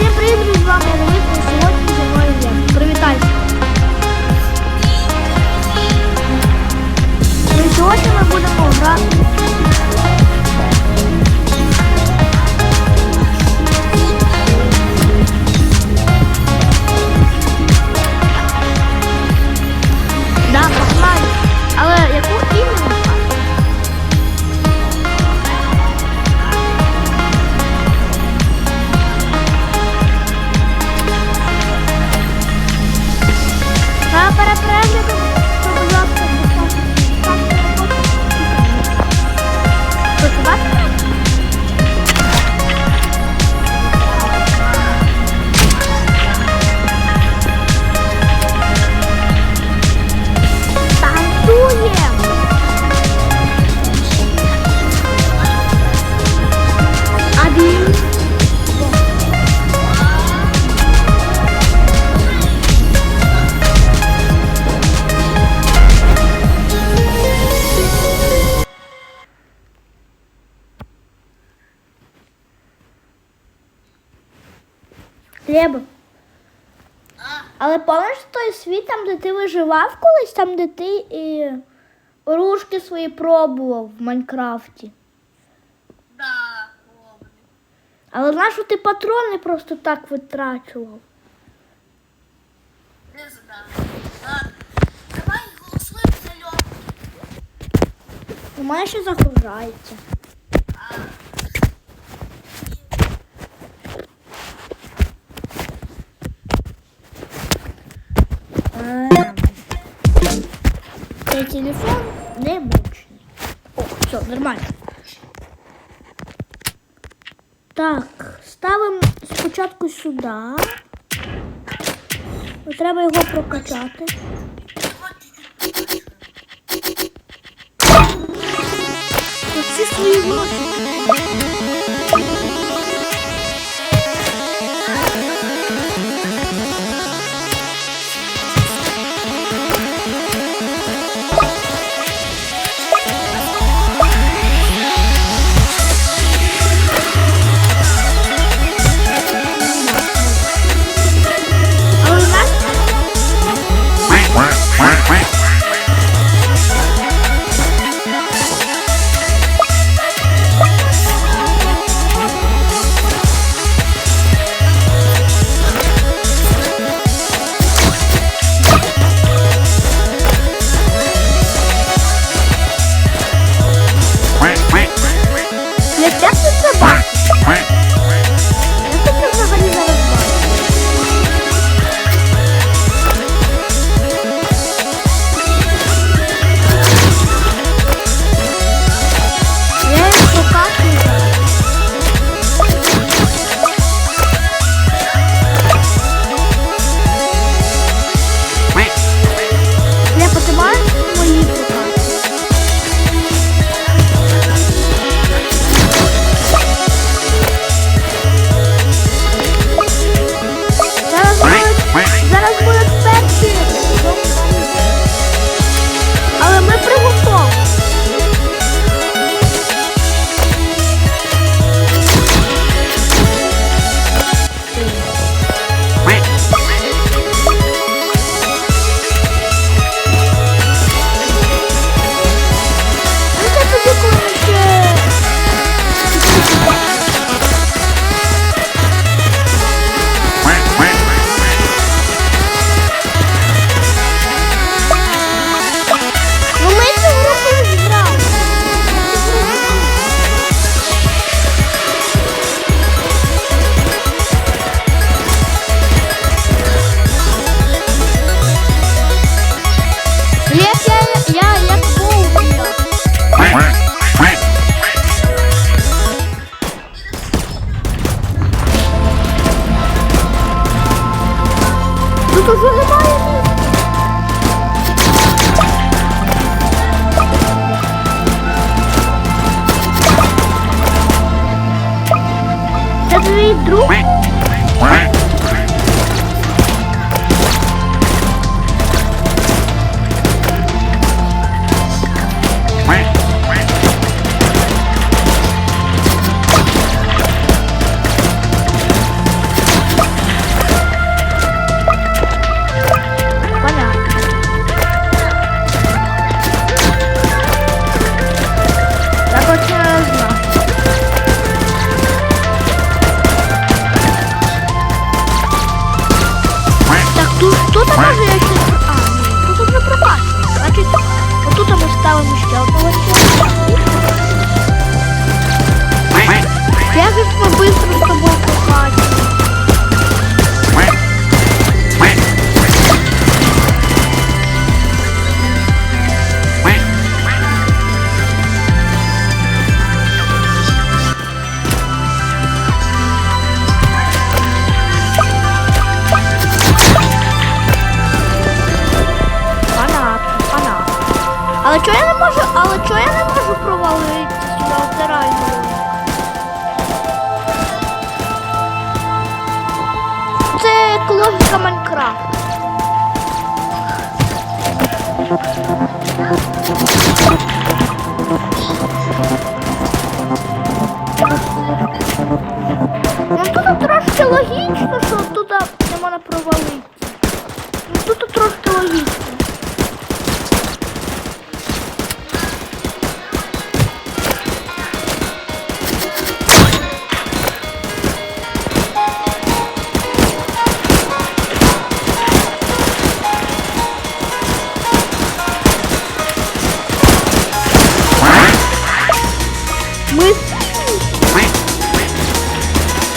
Всім привіт, з вами і сьогодні зі мною є. Привітайте! Сьогодні ми будемо грати. Але пам'ятаєш той світ, там, де ти виживав колись, там, де ти і ружки свої пробував в Майнкрафті. Да, помню. Але знаєш, що ти патрони просто так витрачував. Не знаю. Давай голосуємо за льот. У мене ще загружається. Цей телефон не мощний. О, все, нормально. Так, ставимо спочатку сюди. Бо Треба його прокачати. Всі свої гроші. допоможе, якщо... А, ні, тут вже пропасть. Значить, отут ми ставимо ще одного чоловіка. Я хочу побыстро з тобою кохати. Можу, але чого я не можу провалитися оце Це як логіка Майнкрафта. Ну тут трошки логічно, що тут не можна провалитися.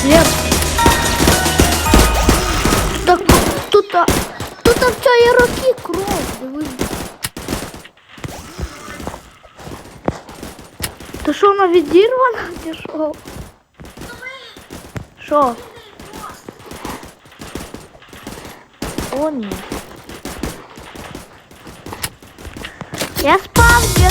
Леп. Так тут, а, тут а в цій роки кров, дивись. То що вона відірвана чи що? Що? О, ні. Я спав, я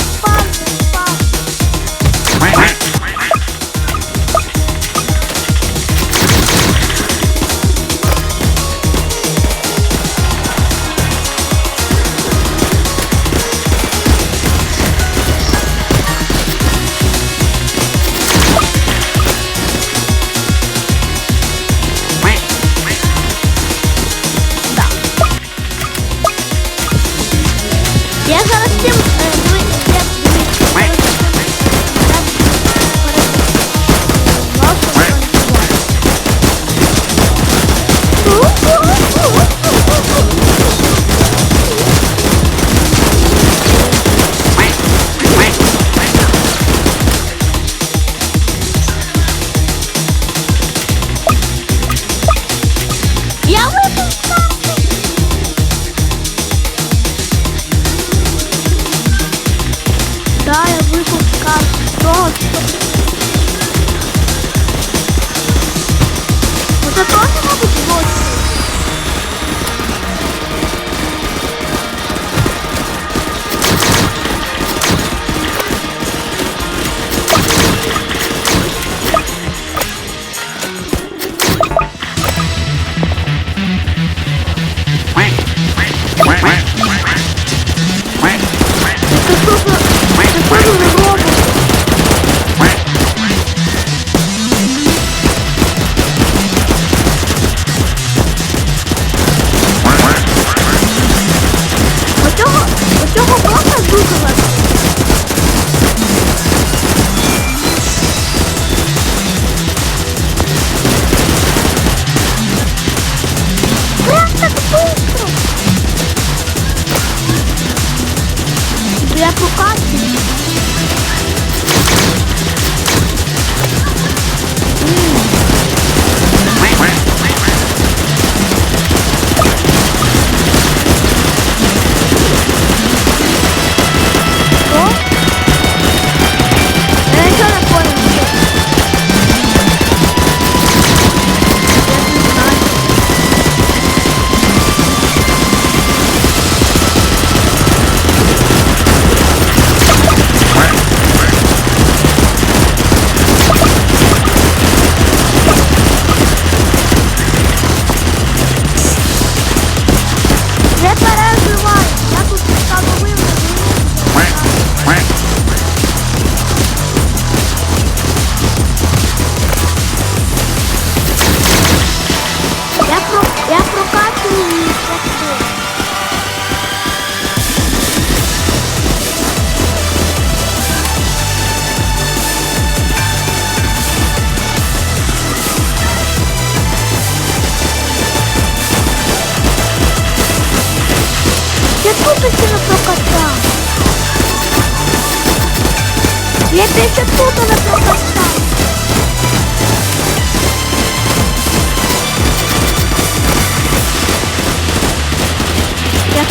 спав, я Я більше тут не прокачав.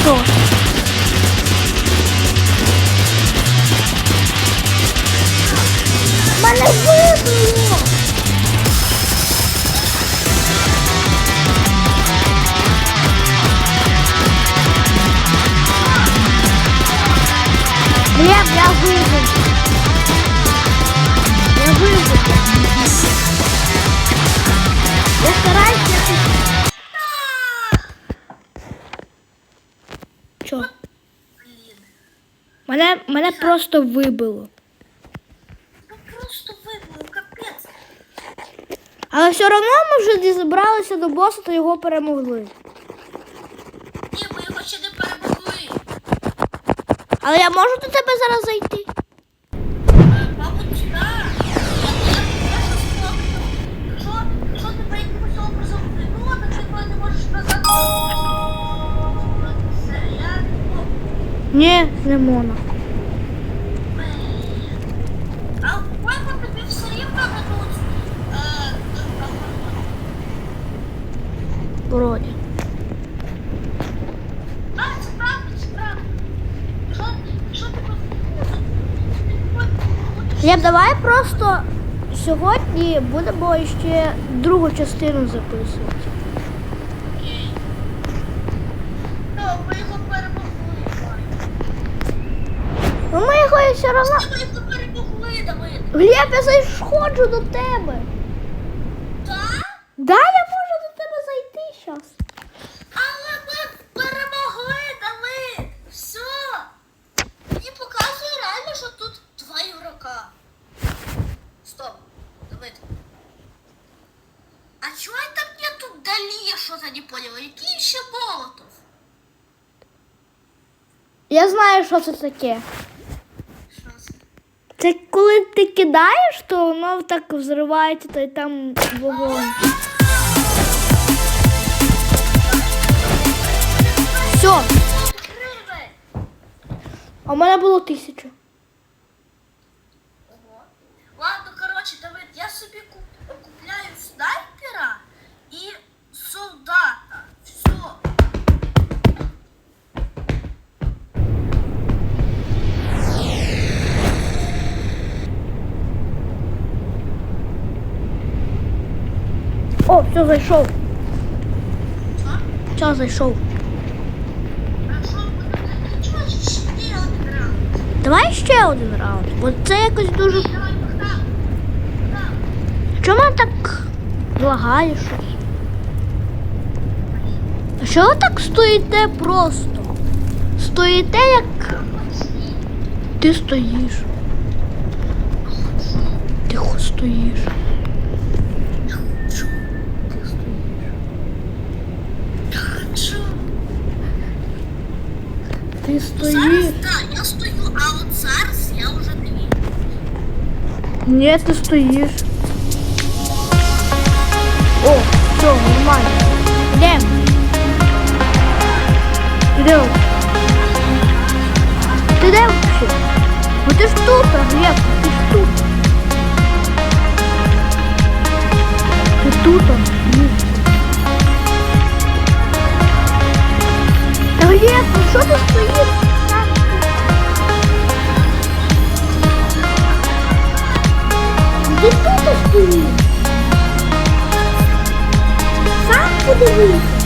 Я. Що? Мене мене просто вибило. Ну просто вибило, капець. Але все одно ми вже зібралися до боса, то його перемогли. Ні, ми його ще не перемогли. Але я можу до тебе зараз зайти? Ні, не можна. А по-моєму тобі все рівно дадуть. Вроді. Давай просто сьогодні будемо ще другу частину записувати. Окей. Ну, ми його перемогли. Ну ми його і все. Глеб, я заходжу до тебе. Так? Да, я можу до тебе зайти зараз. Але ми перемогли, Давид. Все. Мені показує реально, що тут два ігрока. Стоп, Давид. А чого там нету далі, я що-то не поняла? Який ще молотов? Я знаю, що це таке. Це? Коли ти кидаєш, то воно так взривається, та й там вогонь. Все, а в мене було тисяча. Все, зайшов. Що? Зайшов. Давай ще один раунд, бо це якось дуже. Чому так лагає щось? А що ви так стоїте просто? Стоїте як ти стоїш. Тихо стоїш. Ти Зараз, стоїш. так, я стою, а от зараз я вже не вірю. Ні, ти стоїш. О, все, нормально. Йдемо. Йдемо. Ти де взагалі? Ну ти ж тут, Глеб, ти ж тут. Ти тут, ні. Та ну що ти стоїш? Ти тут стоїш. Сам подивись.